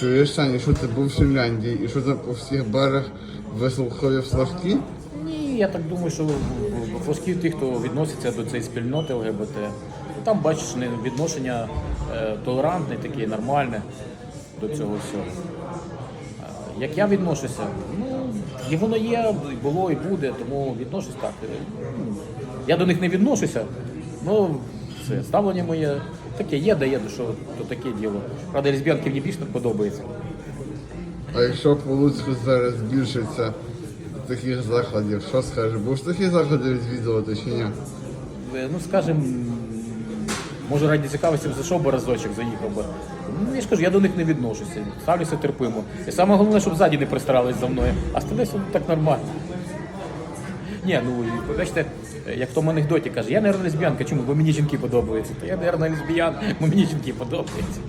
Чуєш, Саня, що ти був в Фінляндії і що там по всіх барах вислухові флажки? Ні, я так думаю, що флажки тих, хто відноситься до цієї спільноти ЛГБТ. Там бачиш відношення е, толерантне, таке нормальне до цього всього. Як я відношуся, ну і воно є, було і буде, тому відношусь так. Е, ну, Я до них не відношуся, ну це ставлення моє таке є, дає, що то таке діло. Правда, лесбіянки мені більше подобається. А якщо Луцьку зараз збільшиться таких закладів, що скажеш? Будеш такі заклади відвідувати чи ні? Е, ну скажем, може раді цікавості б зайшов би разочок, заїхав би. Ну, я ж кажу, я до них не відношуся, ставлюся терпимо. І саме головне, щоб ззаді не пристарались за мною, а сталися ну, так нормально. Ні, ну і, бачите, як в тому анекдоті каже, я, наверное, лесбіянка, чому? Бо мені жінки подобаються. Та я, наверное, лесбіян, бо мені жінки подобаються.